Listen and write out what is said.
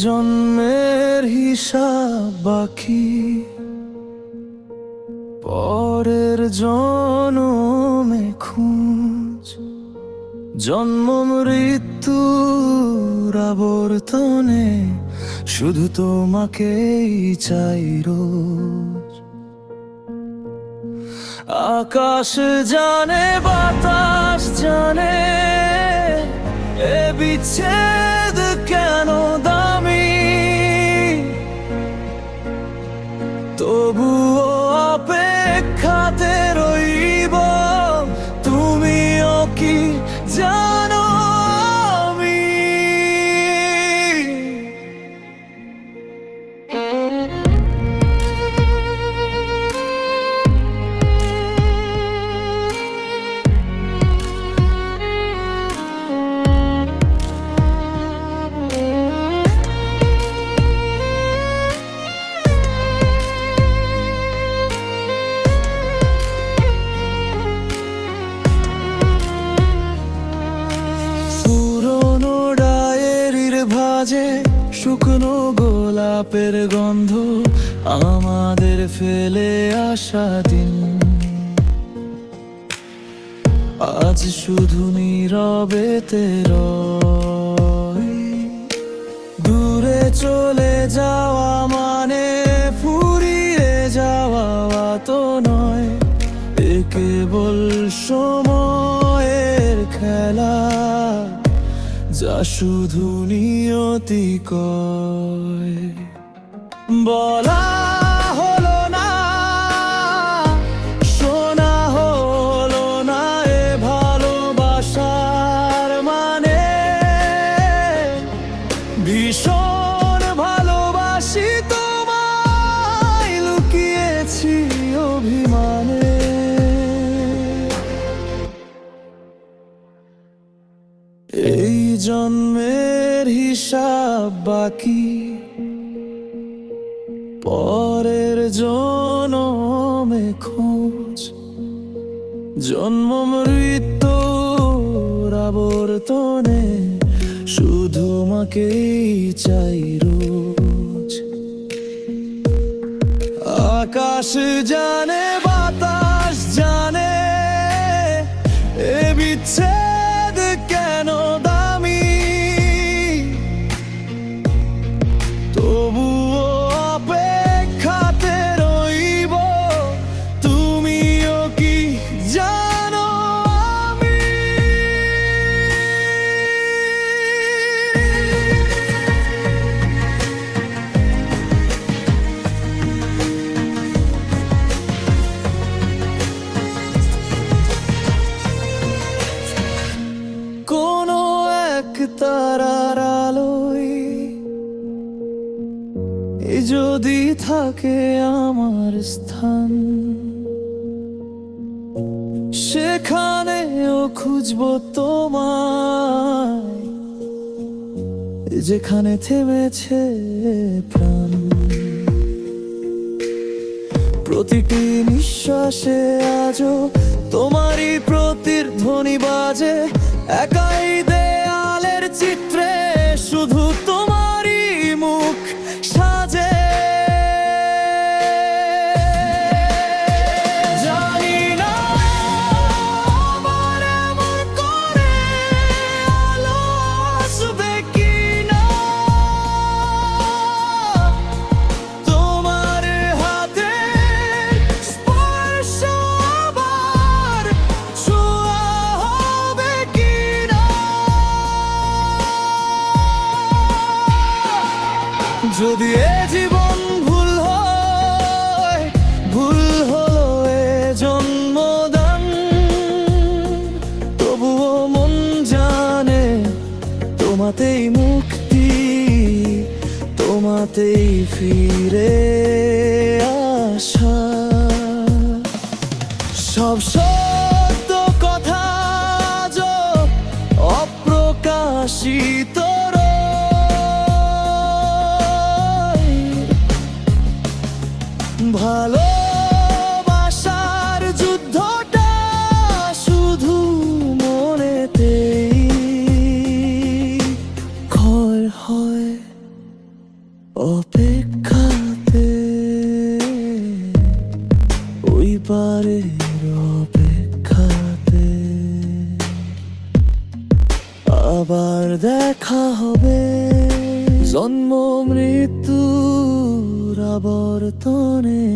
জন্মের হিসাব বাকি। পরের জনমে খুঁজ। জন্ম মৃত্যুর আবর্তনে শুধু তোমাকেই চাই রোজ। আকাশ জানে, বাতাস জানে, এ বিচ্ছেদ ভাজে শুকনো গোলাপের গন্ধ আমাদের ফেলে আসা দিন। আজ শুধু নীরবেতে দূরে চলে যাওয়া মানে ফুরিয়ে যাওয়া তো নয়। এ কেবল সময়ের যা শুধু নিয়তি কয়। বলা জন্মের হিসাব বাকি। পরের জনমে খোঁজ। জন্ম মৃত্যুর আবর্তনে শুধু মাকেই চাই রোজ। আকাশ জানে তারার আলোয়। যদি থাকে আমার স্থান, সেখানেও খুঁজবো তোমায়, যেখানে থেমেছে প্রাণ। প্রতিটি নিঃশ্বাসে আজও তোমারই প্রতিধ্বনি বাজে, একাই যদি এ জীবন ভুল হয়, ভুল হলো এ জন্মদান। তবুও মন জানে, তোমাতেই মুক্তি, তোমাতেই ফিরে আসা। সব সত্য কথা অপ্রকাশিত অপেক্ষাতে ওই পারের অপেক্ষাতে আবার দেখা হবে। জন্ম মৃত্যুর আবর্তনে